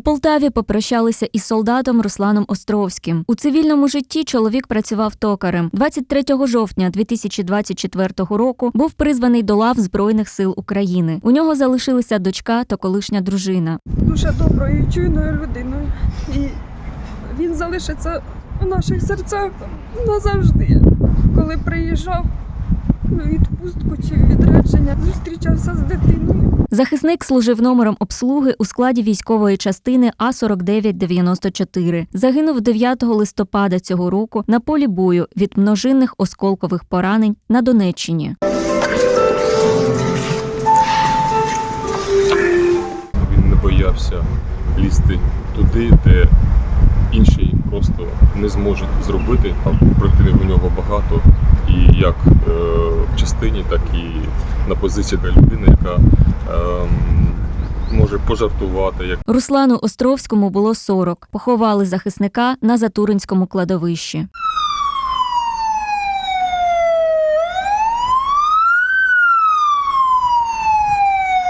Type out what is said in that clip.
Полтаві попрощалися із солдатом Русланом Островським. У цивільному житті чоловік працював токарем. 23 жовтня 2024 року був призваний до лав Збройних сил України. У нього залишилися дочка та колишня дружина. дуже доброю, чуйною людиною. І він залишиться у наших серцях назавжди. Коли приїжджав у відпустку чи відрядження, зустрічався з дитиною. Захисник служив номером обслуги у складі військової частини А 4994 Загинув 9 листопада цього року на полі бою від множинних осколкових поранень на Донеччині. Він не боявся лізти туди, де інші просто не зможуть зробити. А побратимів у нього багато, і як е, в частині, так і на позиції для людини, яка може пожартувати, як Руслану Островському було 40. Поховали захисника на Затуринському кладовищі.